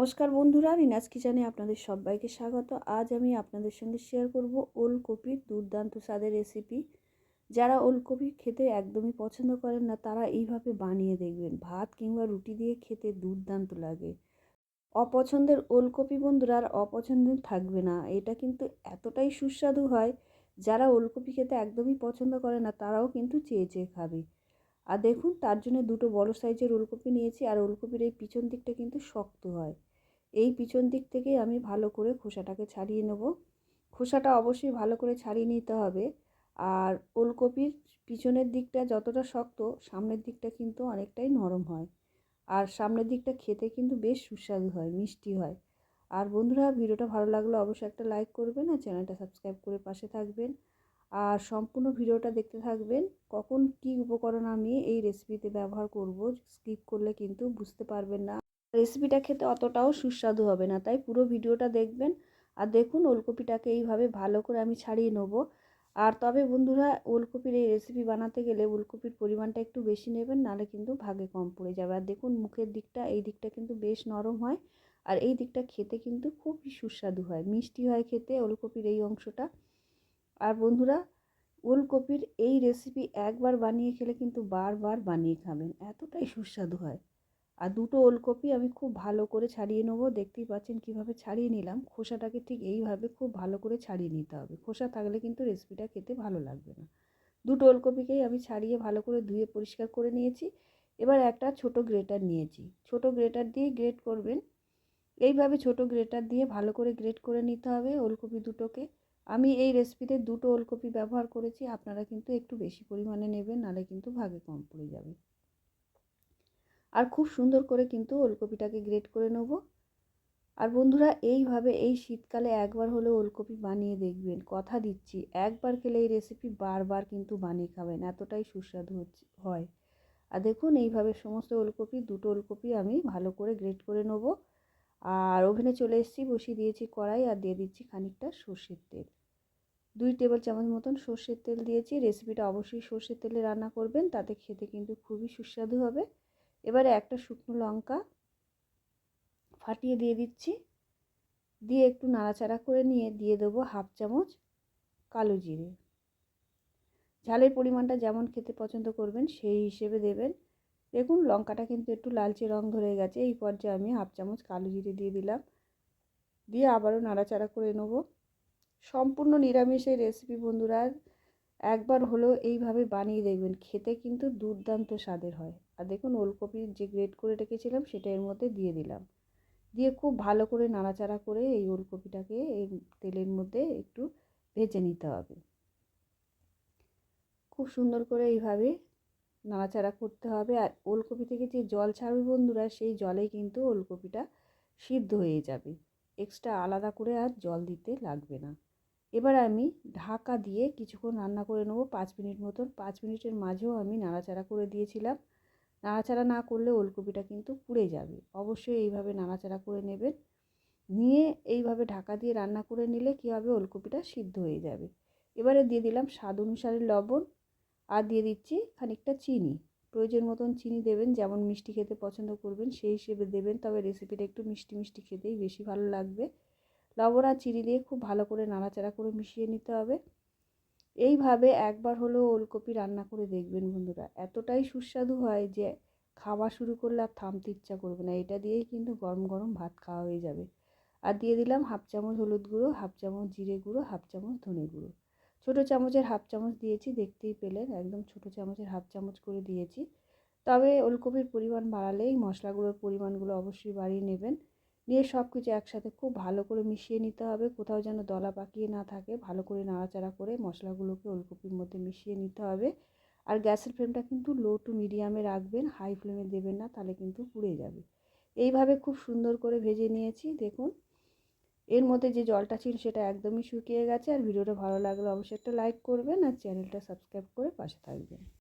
নমস্কার বন্ধুরা রিনাজ কিচেনে আপনাদের সবাইকে স্বাগত। আজ আমি আপনাদের সঙ্গে শেয়ার করব ওলকপির দুর্দান্ত স্বাদের রেসিপি যারা ওলকপি খেতে একদমই পছন্দ করেন না, তারা এইভাবে বানিয়ে দেখবেন। ভাত কিংবা রুটি দিয়ে খেতে দুর্দান্ত লাগে। অপছন্দের ওলকপি বন্ধুরা, আর অপছন্দের থাকবে না। এটা কিন্তু এতটাই সুস্বাদু হয়, যারা ওলকপি খেতে একদমই পছন্দ করে না, তারাও কিন্তু চেয়ে চেয়ে খাবে। আর দেখুন, তার জন্য দুটো বড় সাইজের ওলকপি নিয়েছি, আর ওলকপির এই পিছন দিকটা কিন্তু শক্ত হয়। এই পিছন দিক থেকেই আমি ভালো করে খোসাটাকে ছাড়িয়ে নেব। খোসাটা অবশ্যই ভালো করে ছাড়িয়ে নিতে হবে। আর ওলকপির পিছনের দিকটা যতটা শক্ত, সামনের দিকটা কিন্তু অনেকটাই নরম হয়। আর সামনের দিকটা খেতে কিন্তু বেশ সুস্বাদু হয়, মিষ্টি হয়। আর বন্ধুরা, ভিডিওটা ভালো লাগলে অবশ্যই একটা লাইক করবেন আর চ্যানেলটা সাবস্ক্রাইব করে পাশে থাকবেন। আর সম্পূর্ণ ভিডিওটা দেখতে থাকবেন। কখন কি উপকরণ আমি এই রেসিপিতে ব্যবহার করব স্কিপ করলে কিন্তু বুঝতে পারবেন না। রেসিপিটা খেতে অতটাও সুস্বাদু হবে না। তাই পুরো ভিডিওটা দেখবেন আর দেখুন ওলকপিটাকে এইভাবে ভালো করে আমি ছাড়িয়ে নেব। আর তবে বন্ধুরা, ওলকপির এই রেসিপি বানাতে গেলে ওলকপির পরিমাণটা একটু বেশি নেবেন, নাহলে কিন্তু ভাগে কম পড়ে যাবে। আর দেখুন মুখের দিকটা, এই দিকটা কিন্তু বেশ নরম হয় আর এই দিকটা খেতে কিন্তু খুবই সুস্বাদু হয়, মিষ্টি হয় খেতে ওলকপির এই অংশটা। আর বন্ধুরা, ওলকপির এই রেসিপি একবার বানিয়ে খেলে কিন্তু বারবার বানিয়ে খাবেন, এতটাই সুস্বাদু হয়। আর দুটো ওলকপি আমি খুব ভালো করে ছাড়িয়ে নেব। দেখতেই পাচ্ছেন কীভাবে ছাড়িয়ে নিলাম। খোসাটাকে ঠিক এইভাবে খুব ভালো করে ছাড়িয়ে নিতে হবে। খোসা থাকলে কিন্তু রেসিপিটা খেতে ভালো লাগবে না। দুটো ওলকপিকেই আমি ছাড়িয়ে ভালো করে ধুয়ে পরিষ্কার করে নিয়েছি। এবার একটা ছোট গ্রেটার নিয়েছি। ছোট গ্রেটার দিয়ে গ্রেট করবেন। এইভাবে ছোট গ্রেটার দিয়ে ভালো করে গ্রেট করে নিতে হবে ওলকপি দুটোকে। আমি এই রেসিপিতে দুটো ওলকপি ব্যবহার করেছি। আপনারা কিন্তু একটু বেশি পরিমাণে নেবেন, নাহলে কিন্তু ভাগে কম পড়ে যাবে। আর খুব সুন্দর করে কিন্তু ওলকপিটাকে গ্রেট করে নেব। আর বন্ধুরা, এইভাবে এই শীতকালে একবার হলেও ওলকপি বানিয়ে দেখবেন, কথা দিচ্ছি। একবার খেলে এই রেসিপি বারবার কিন্তু বানিয়ে খাবেন, এতটাই সুস্বাদু হয়। আর দেখুন, এইভাবে সমস্ত ওলকপি, দুটো ওলকপি আমি ভালো করে গ্রেট করে নেব। আর ওভেনে চলে এসেছি, বসিয়ে দিয়েছি কড়াই আর দিয়ে দিচ্ছি খানিকটা সর্ষের তেল। দুই টেবিল চামচ মতন সর্ষের তেল দিয়েছি রেসিপিটা অবশ্যই সর্ষের তেলে রান্না করবেন, তাতে খেতে কিন্তু খুবই সুস্বাদু হবে। এবারে একটা শুকনো লঙ্কা ফাটিয়ে দিয়ে দিচ্ছি। দিয়ে একটু নাড়াচাড়া করে নিয়ে দিয়ে দেবো হাফ চামচ কালো জিরে। ঝালের পরিমাণটা যেমন খেতে পছন্দ করবেন, সেই হিসেবে দেবেন। দেখুন, লঙ্কাটা কিন্তু একটু লালচে রং ধরে গেছে, এই পর্যায়ে আমি হাফ চামচ কালো জিরে দিয়ে দিলাম। দিয়ে আবারও নাড়াচাড়া করে নেব। সম্পূর্ণ নিরামিষ এই রেসিপি বন্ধুরা একবার হলেও এইভাবে বানিয়ে দেখবেন, খেতে কিন্তু দুর্দান্ত স্বাদের হয়। আর দেখুন ওলকপি যে গ্রেট করে রেখেছিলাম, সেটা এর মধ্যে দিয়ে দিলাম। দিয়ে খুব ভালো করে নাড়াচাড়া করে এই ওলকপিটাকে এই তেলের মধ্যে একটু ভেজে নিতে হবে। খুব সুন্দর করে এইভাবে নাড়াচাড়া করতে হবে। আর ওলকপি থেকে যে জল ছাড়বে বন্ধুরা, সেই জলেই কিন্তু ওলকপিটা সিদ্ধ হয়ে যাবে। এক্সট্রা আলাদা করে আর জল দিতে লাগবে না। এবার আমি ঢাকা দিয়ে কিছুক্ষণ রান্না করে নেব। পাঁচ মিনিট মতন, পাঁচ মিনিটের মাঝেও আমি নাড়াচাড়া করে দিয়েছিলাম। নাড়াচাড়া না করলে ওলকপিটা কিন্তু পুড়ে যাবে। অবশ্যই এইভাবে নাড়াচাড়া করে নেবেন। নিয়ে এইভাবে ঢাকা দিয়ে রান্না করে নিলে কী হবে? ওলকপিটা সিদ্ধ হয়ে যাবে। এবারে দিয়ে দিলাম স্বাদ অনুসারে লবণ আর দিয়ে দিচ্ছি খানিকটা চিনি। প্রয়োজন মতন চিনি দেবেন, যেমন মিষ্টি খেতে পছন্দ করবেন সেই হিসেবে দেবেন। তবে রেসিপিটা একটু মিষ্টি মিষ্টি খেতেই বেশি ভালো লাগবে। লবণ আর চিনি দিয়ে খুব ভালো করে নাড়াচাড়া করে মিশিয়ে নিতে হবে। এইভাবে একবার হলেও ওলকপি রান্না করে দেখবেন বন্ধুরা। এতটাই সুস্বাদু হয় যে খাওয়া শুরু করলে আর থামতে ইচ্ছা করবে না। এটা দিয়েই কিন্তু গরম গরম ভাত খাওয়া হয়ে যাবে। আর দিয়ে দিলাম হাফ চামচ হলুদ গুঁড়ো, হাফ চামচ জিরে গুঁড়ো, হাফ চামচ ধনে গুঁড়ো। ছোটো চামচের হাফ চামচ দিয়েছি, দেখতেই পেলেন একদম ছোটো চামচের হাফ চামচ করে দিয়েছি। তবে ওলকপির পরিমাণ বাড়ালেই মশলাগুলোর পরিমাণগুলো অবশ্যই বাড়িয়ে নেবেন। নিয়ে সব কিছু একসাথে খুব ভালো করে মিশিয়ে নিতে হবে। কোথাও যেন দলা পাকিয়ে না থাকে, ভালো করে নাড়াচাড়া করে মশলাগুলোকে ওলকপির মধ্যে মিশিয়ে নিতে হবে। আর গ্যাসের ফ্লেমটা কিন্তু লো টু মিডিয়ামে রাখবেন হাই ফ্লেমে দেবেন না, তাহলে কিন্তু পুড়ে যাবে। এইভাবে খুব সুন্দর করে ভেজে নিয়েছি, দেখুন। এর মধ্যে যে জলটা ছিল সেটা একদমই শুকিয়ে গেছে। আর ভিডিওটা ভালো লাগলে অবশ্যই একটা লাইক করবেন আর চ্যানেলটা সাবস্ক্রাইব করে পাশে থাকবেন।